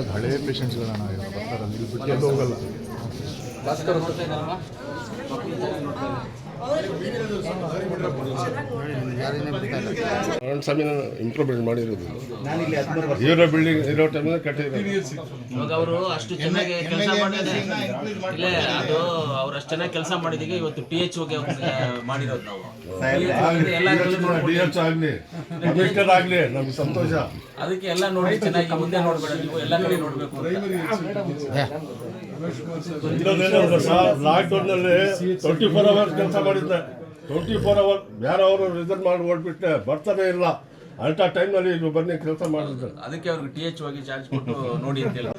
ಅದು ಹಳೇ ಪೇಷಂಟ್ಸ್ಗಳನ್ನ ಬರ್ತಾರೆ ಅಲ್ಲಿ ಬಿಟ್ಟು ಎಲ್ಲೂ ಹೋಗಲ್ಲ. ನಾರಾಯಣ ಇಂಪ್ರೂವ್ಮೆಂಟ್ ಮಾಡಿರೋದು. ಇರೋ ಬಿಲ್ಡಿಂಗ್ ಇರೋ ಟೈಮಲ್ಲಿ ಕಟ್ಟಿರೋದು. ಇವಾಗ ಅವರು ಅಷ್ಟು ಚೆನ್ನಾಗಿ ಕೆಲಸ ಮಾಡಿದ್ರೆ ಇಲ್ಲ ಅದು ಅವ್ರು ಅಷ್ಟು ಚೆನ್ನಾಗಿ ಕೆಲಸ ಮಾಡಿದೀಗ ಇವತ್ತು ಟಿ ಎಚ್ ಓಗೆ ಮಾಡಿರೋದು ನಾವು. ಡಿ ಎಚ್ ಆಗಲಿ ಆಗಲಿ. ನಮ್ಗೆ ಸಂತೋಷ. ಅದಕ್ಕೆ ಎಲ್ಲ ನೋಡಿ ಚೆನ್ನಾಗಿ ಮುಂದೆ ನೋಡ್ಬೇಡ ನೀವು ಎಲ್ಲ ಕಡೆ ನೋಡ್ಬೇಕು. ಲಾಕ್ಡೌನ್ನಲ್ಲಿ ಟ್ವೆಂಟಿ ಫೋರ್ ಅವರ್ಸ್ ಕೆಲಸ ಮಾಡಿದ್ದೆ ಟ್ವೆಂಟಿ ಫೋರ್ ಅವರ್ ಬೇರೆ ಅವರು ರಿಸರ್ವ್ ಮಾಡಿ ಓಡ್ಬಿಟ್ಟೆ ಬರ್ತಾನೆ ಇಲ್ಲ. ಅಂಥ ಟೈಮ್ನಲ್ಲಿ ಇಲ್ಲಿ ಬನ್ನಿ ಕೆಲಸ ಮಾಡಿದ್ರು. ಅದಕ್ಕೆ ಅವ್ರಿಗೆ ಟಿ ಎಚ್ ಹೋಗಿ ಚಾರ್ಜ್ ಕೊಟ್ಟು ನೋಡಿ ಅಂತ ಹೇಳಿ.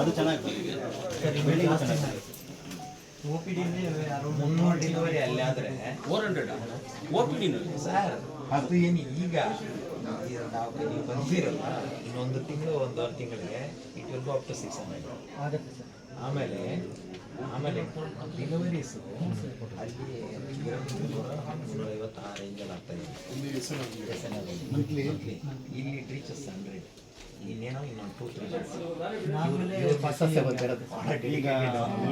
ಅದು ಚೆನ್ನಾಗಿ ಮುನ್ನೂರು ಡೆಲಿವರಿ ಅಲ್ಲಿ ಆದರೆ ಫೋರ್ ಹಂಡ್ರೆಡ್ ಓ ಪಿ ಡಿನಲ್ಲಿ ಸರ್ ಅದು ಏನು ಈಗ ನಾವು ಬಂದಿರಲ್ಲ ಇನ್ನೊಂದು ತಿಂಗಳು ಒಂದೂವರೆ ತಿಂಗಳಿಗೆ it will go up to six hundred ಆಮೇಲೆ ಆಮೇಲೆ ಡಿಲಿವರೀಸು ಅಲ್ಲಿ ನೂರ ಐವತ್ತು ಆ ರೇಂಜಲ್ಲಿ ಆಗ್ತಾ ಇದೆ. ಮಂತ್ಲಿ ಇಲ್ಲಿ ಇಟ್ ರೀಚಸ್ ಹಂಡ್ರೆಡ್ ಇನ್ನೇನೋ ಇನ್ನೊಂದು ಟೂ ತ್ರೀ ಈಗ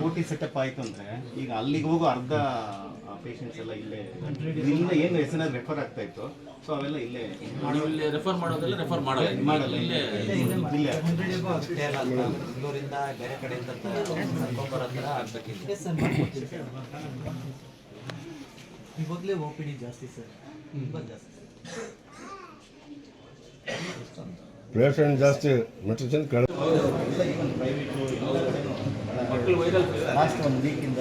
ಊಟಿ ಸೆಟಪ್ ಆಯಿತು ಅಂದ್ರೆ ಈಗ ಅಲ್ಲಿಗೆ ಹೋಗೋ ಅರ್ಧ ಪೇಷಂಟ್ಸ್ ಎಲ್ಲ ಇಲ್ಲೇ ಇಲ್ಲಿಂದ ಏನು ಎಸ್ ಎನ್ ರೆಫರ್ ಆಗ್ತಾ ಇತ್ತು ಸೊ ಅವೆಲ್ಲ ಇಲ್ಲೇ ನೀವು ಇಲ್ಲಿ ರೆಫರ್ ಮಾಡೋದಲ್ಲ ರೆಫರ್ ಮಾಡಲ್ಲ. ಮಾಡಲ್ಲ. ಇಲ್ಲೇ ಬೆಂಗಳೂರಿಂದ ಬೇರೆ ಕಡೆಯಿಂದ ಕರ್ಕೊಂಬರೋ ಇವಾಗಲೇ ಓ ಪಿ ಡಿ ಜಾಸ್ತಿ ಸರ್ ತುಂಬ ಜಾಸ್ತಿ ಪೇಷಂಟ್ ಜಾಸ್ತಿ ಮೆಡಿಸಿನ್ ಮಕ್ಕಳು ವೈರಲ್ ಲಾಸ್ಟ್ ಒಂದು ವೀಕಿಂದ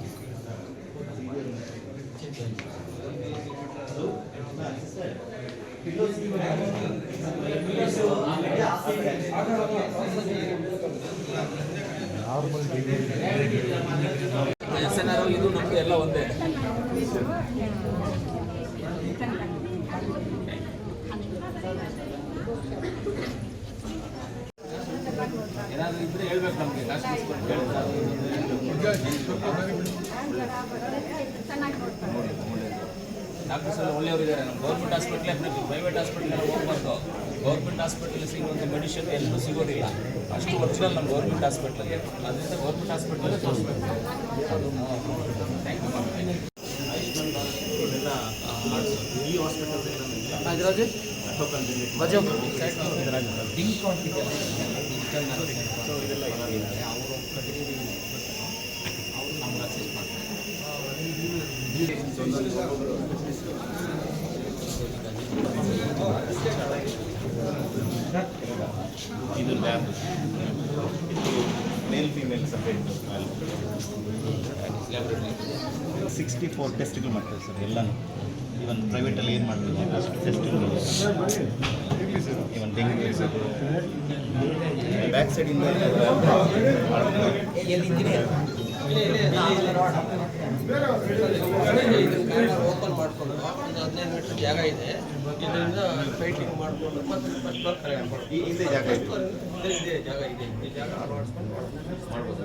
ಎಸ್ ಎನ್ ಆರ್ ಇದು ನಮ್ದು ಎಲ್ಲ ಒಂದೇ. ಏನಾದ್ರು ಇದ್ರೆ ಹೇಳ್ಬೇಕು ನಮಗೆ ಕಾಸ್ಟ್ ಡಾಕ್ಟರ್ಸ್ ಎಲ್ಲ ಒಳ್ಳೆಯವರಿದ್ದಾರೆ ನಮ್ಮ ಗೌರ್ಮೆಂಟ್ ಹಾಸ್ಪಿಟ್ಲೇ ಪ್ರೈವೇಟ್ ಹಾಸ್ಪಿಟ್ಲ್ ಹೋಗ್ಬಾರ್ದು. ಗೌರ್ಮೆಂಟ್ ಹಾಸ್ಪಿಟ್ಲಲ್ಲಿ ಸಿಗುವಂಥ ಮೆಡಿಷನ್ ಎಲ್ಲೂ ಸಿಗೋದಿಲ್ಲ. ಅಷ್ಟು ಒರಿಜಿನಲ್ ನಮ್ಮ ಗೌರ್ಮೆಂಟ್ ಹಾಸ್ಪಿಟ್ಲಲ್ಲಿ. ಅದರಿಂದ ಗೌರ್ಮೆಂಟ್ ಹಾಸ್ಪಿಟ್ಲಲ್ಲೇ ತೋರಿಸ್ಬೇಕು. ಥ್ಯಾಂಕ್ ಯು ಈ ಹಾಸ್ಪಿಟಲ್ ನಮ್ಗೆ ಅಸಿಸ್ಟ್ ಮಾಡ್ತಾರೆ ಇದು lab male female separate sixty four ಟೆಸ್ಟ್ಗಳು ಮಾಡ್ತಾರೆ ಸರ್ ಎಲ್ಲನೂ ಇವನ್ ಪ್ರೈವೇಟಲ್ಲಿ ಏನು ಮಾಡ್ತೀವಿ ಅಷ್ಟು ಟೆಸ್ಟ್ಗಳು ಇವನ್ ಡೆಂಗ್ಯೂ ಬ್ಯಾಕ್ ಸೈಡಿಂದ ಓಪನ್ ಮಾಡ್ಕೊಂಡು ಒಂದು ಹದಿನೈದು ಮೀಟರ್ ಜಾಗ ಇದೆ ಇದರಿಂದ ಮತ್ತೆ ಅಳವಡಿಸ್ಕೊಂಡು ಮಾಡ್ಬೋದು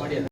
ಮಾಡಿ